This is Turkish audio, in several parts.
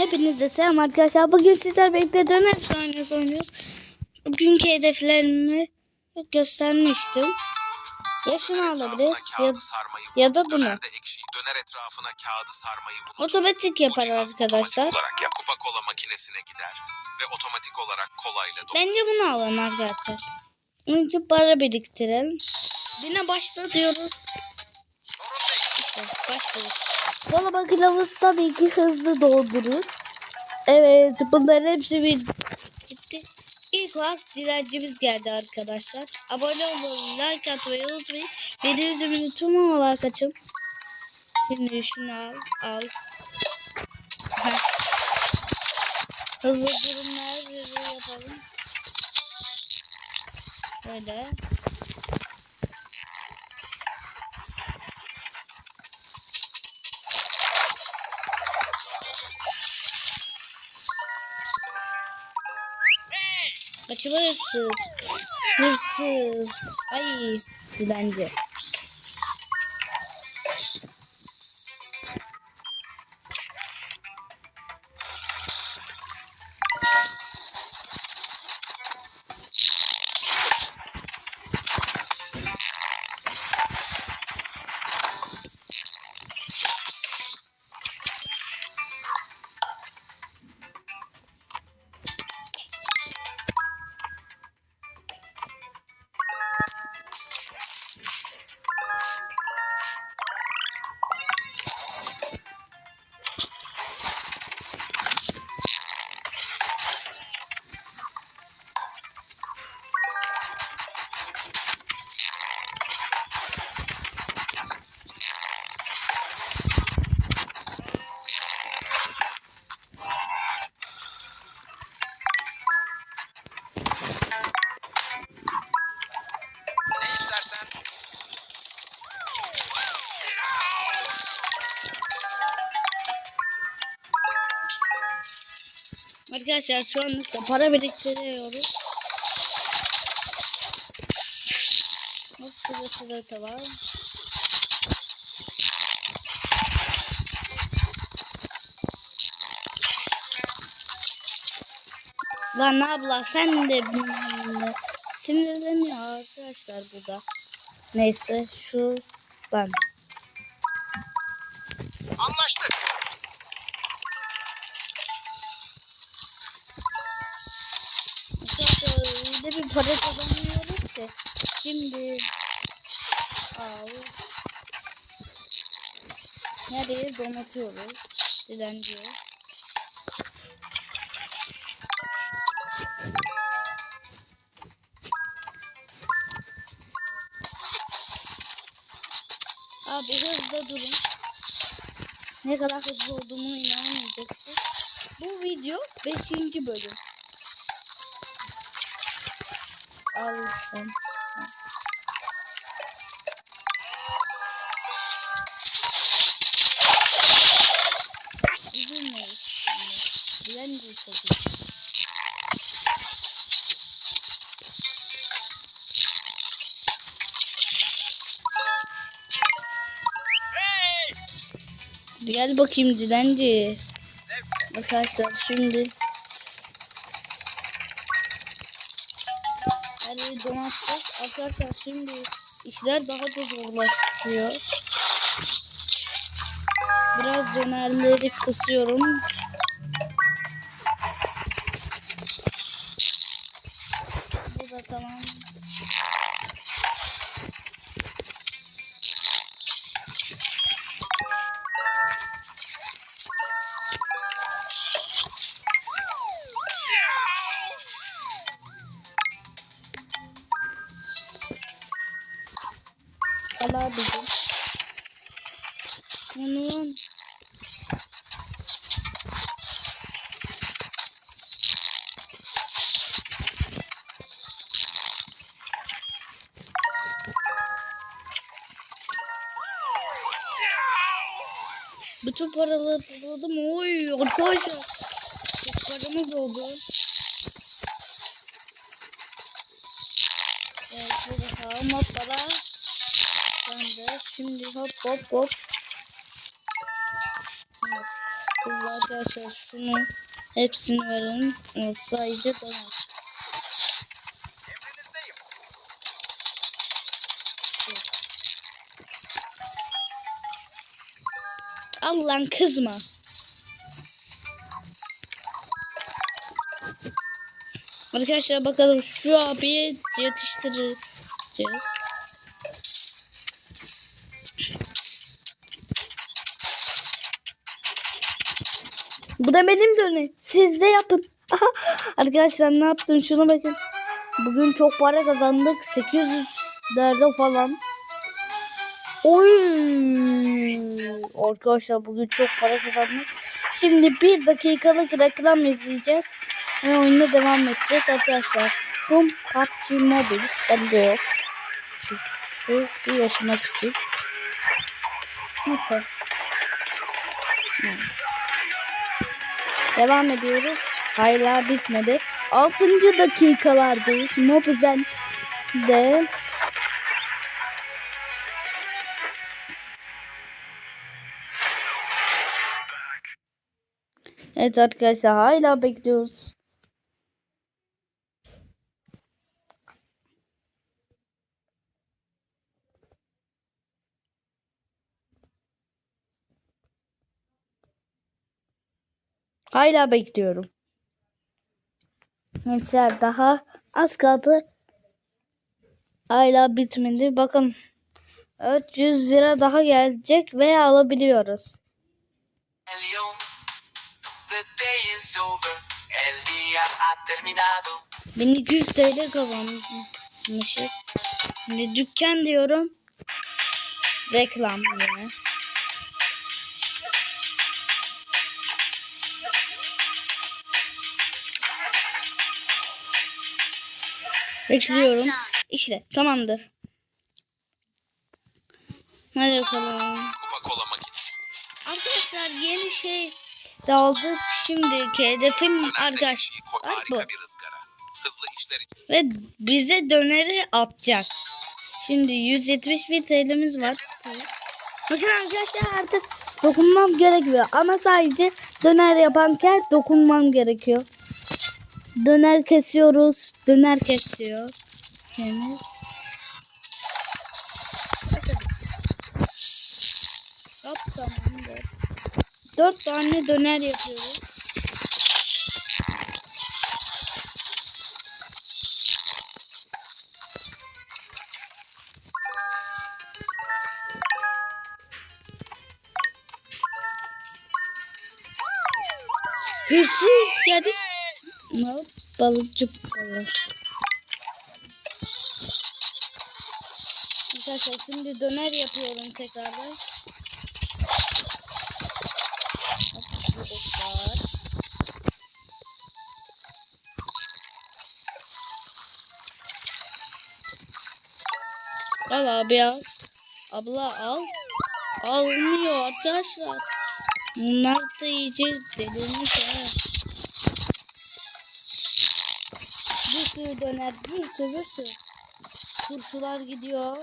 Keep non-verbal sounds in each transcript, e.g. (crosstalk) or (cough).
Hepinize selam arkadaşlar. Bugün sizler birlikte döner oynuyoruz oynuyoruz. Bugünkü hedeflerimi göstermiştim. Ya şunu alabiliriz ya, ya da bunu. Ekşi döner etrafına kağıdı sarmayı unut. Otomatik yapar arkadaşlar. Olarak ya kupa kola makinesine gider ve otomatik olarak kolayla dolur. Bence bunu alalım arkadaşlar. Önce para biriktirelim. Yine başla diyoruz. İşte başladık. Dolaba kılavuz tabii ki hızlı doldurur. Evet bunların hepsi bir bitti. İlk olarak dilencimiz geldi arkadaşlar. Abone olmayı, like atmayı unutmayın. Beni üzümünü tüm olarak açın. Şimdi şunu al. al. Hızlı Kaçıma hırsız. Hırsız. Ay dilenci. Arkadaşlar şu anlıkta para biriktiriyoruz. Hop burada sırata var. Lan abla sen de sinirleniyor arkadaşlar burada. Neyse şu ben. Öyle bir para kazanıyoruz ki. Şimdi al. Nereye donatıyoruz? Dilenciyor. Abi hızlı durun. Ne kadar hızlı olduğumu inanamayacaksın. Bu video 5. bölüm. Al sen. Üzülme üstüne. Dilenci çocuk. Gel bakayım dilenci. Arkadaşlar şimdi yeri donattık. Arkadaşlar şimdi işler daha da zorlaşıyor. Biraz dönerleri kısıyorum. Al abicim. Bunun Bütün paraları topladım. Oy arkadaşlar. Çok paramız oldu. Evet bu bakalım hoppala. Şimdi hop hop hop. Evet, Allah arkadaşlar şunu hepsini verin. Evet, döner. Emrinizdeyim. Allah'ın kızma. Arkadaşlar bakalım şu abiyi yetiştireceğiz. Benim dönem. Siz de yapın. (laughs) Arkadaşlar ne yaptım şuna bakın. Bugün çok para kazandık. 800 lerde falan. Oy! Arkadaşlar bugün çok para kazandık. Şimdi bir dakikalık reklam izleyeceğiz. Ve oyuna devam edeceğiz arkadaşlar. Bu PUBG Mobile. Bende yok. Çünkü bir yaşıma küçük. Nasıl? Devam ediyoruz. Hala bitmedi. 6. dakikalardayız. Mobizen de Evet arkadaşlar hala bekliyoruz. Hala bekliyorum. Gençler daha az kaldı. Hala bitmedi. Bakın 400 lira daha gelecek ve alabiliyoruz. León, the day is over, el día ha terminado. 1200 TL kazanmışız. Şimdi dükkan diyorum. Reklam yine. Bekliyorum. İşte tamamdır. Hadi bakalım. Arkadaşlar yeni şey de aldık. Şimdiki hedefim ekşi, ko- bu. harika bir ızgara. Hızlı işler için. Ve bize döneri atacak. Şimdi 171 TL'miz var. Bakın arkadaşlar artık dokunmam gerekiyor. Ama sadece döner yaparken dokunmam gerekiyor. Döner kesiyoruz. Döner kesiyor. Temiz. Hop tamamdır. Dört tane döner yapıyoruz. Hırsız geldi. Ne? Balıkçı balık. Arkadaşlar şimdi döner yapıyorum tekrardan. Al abi al. Abla al. Almıyor arkadaşlar. Bunlar da yiyeceğiz delirmiş ha. Bir sürü döner, bir sürü sürü. Turşular gidiyor.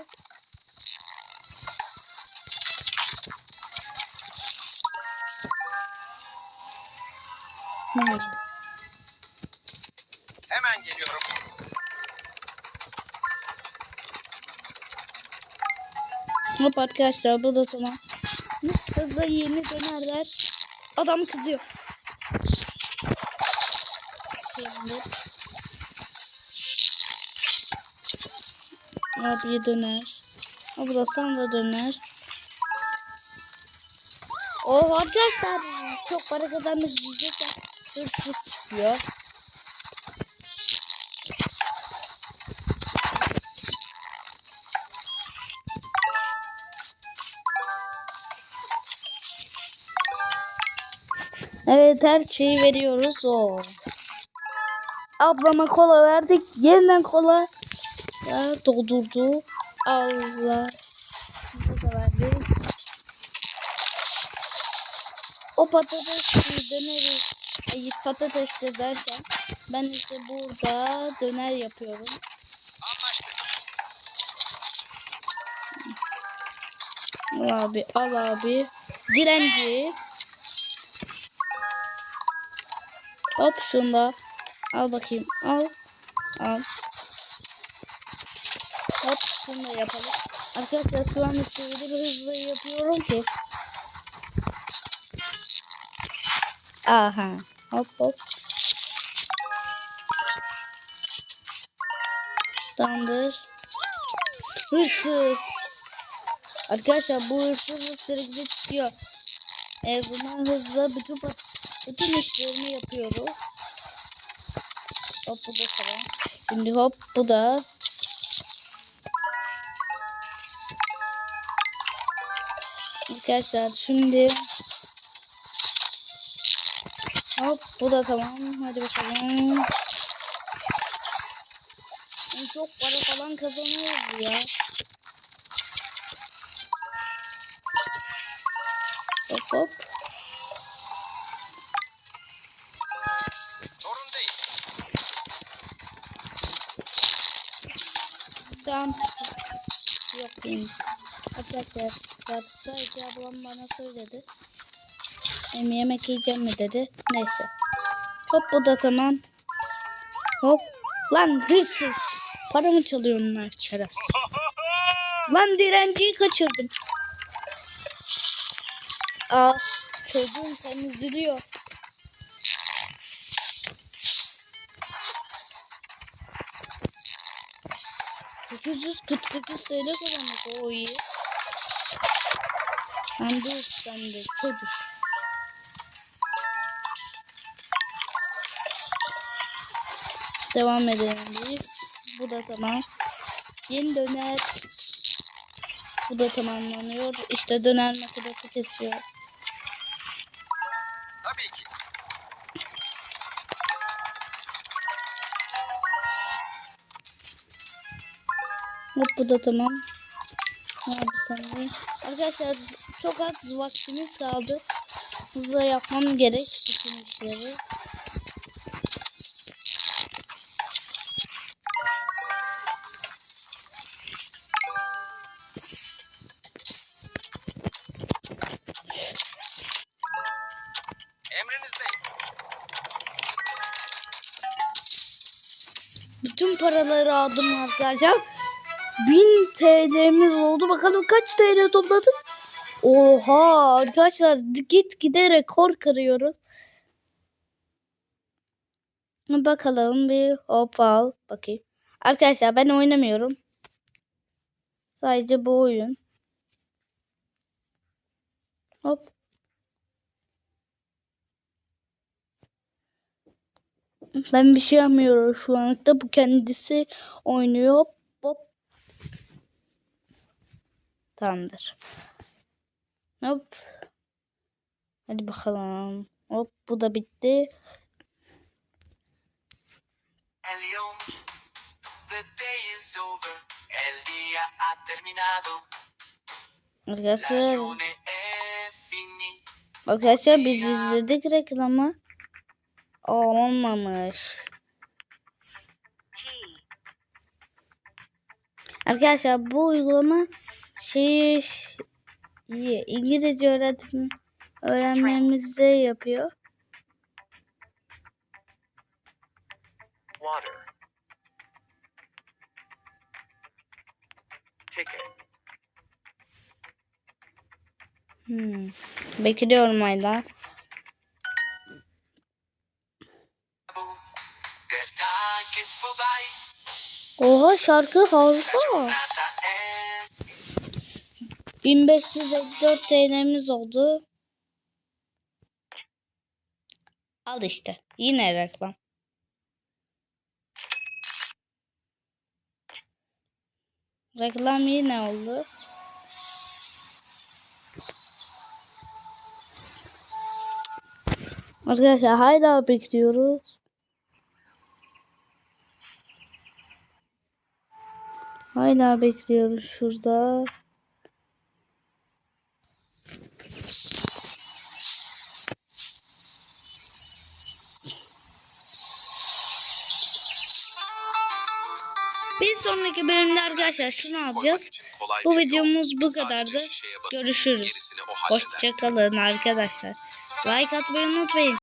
Hemen geliyorum. Hop arkadaşlar bu da tamam. Hızlı yeni dönerler. Adam kızıyor. Şimdi. Abi döner. Abla sen de döner. Oh arkadaşlar çok para kazanmış bizde de hırsız çıkıyor. Evet her şeyi veriyoruz o. Ablama kola verdik. Yeniden kola ya, doldurdu. Allah. O patates döneri ay, patates de derken ben ise burada döner yapıyorum. Al abi al abi. Direnci. Hop şunu da al bakayım. Al. Al. Hop şunu da yapalım. Arkadaşlar şu an bir hızlı yapıyorum ki. Aha. Hop hop. Tamamdır. Hırsız. Arkadaşlar bu hırsız sürekli çıkıyor. E zaman hızla bütün bütün işlerimi yapıyoruz. Hop bu da tamam. Şimdi hop bu da. Arkadaşlar şimdi Hop bu da tamam. Hadi bakalım. Çok para falan kazanıyoruz ya. Hop hop. Sorun değil. Tamam. Arkadaşlar Hem yemek yiyeceğim mi dedi. Neyse. Hop bu da tamam. Hop. Lan hırsız. Paramı çalıyor onlar şeref. Lan direnciyi kaçırdım. Aa çocuğum sen üzülüyor. Sekiz yüz kırk sekiz TL kazandık o iyi. Sen de sen de çocuk. Devam edelim biz. Bu da tamam. Yeni döner. Bu da tamamlanıyor. İşte döner makinesi kesiyor. Tabii ki. Hop bu da tamam. Yapayım sana? Arkadaşlar çok az vaktimiz kaldı. Hızlı yapmam gerek bütün işleri. Aldım arkadaşlar. 1000 TL'miz oldu. Bakalım kaç TL topladık? Oha arkadaşlar git gide rekor kırıyoruz. Bakalım bir hop al bakayım. Arkadaşlar ben oynamıyorum. Sadece bu oyun. Hop. Ben bir şey yapmıyorum şu anlıkta. Bu kendisi oynuyor. Hop. Tamamdır. Hop. Hadi bakalım. Hop bu da bitti. Arkadaşlar Arkadaşlar biz izledik reklamı. Olmamış. Arkadaşlar bu uygulama şey iyi, İngilizce öğretim öğrenmemizi yapıyor. water ticket Hmm. Bekliyorum hala. Oha şarkı harika. Nata end 1554 TL'miz oldu. Al işte. Yine reklam. Reklam yine oldu. Arkadaşlar hala bekliyoruz. Hala bekliyoruz şurada. Bir sonraki bölümde arkadaşlar şunu alacağız. Bu videomuz bu kadardı. Görüşürüz. Hoşçakalın arkadaşlar. Like atmayı unutmayın.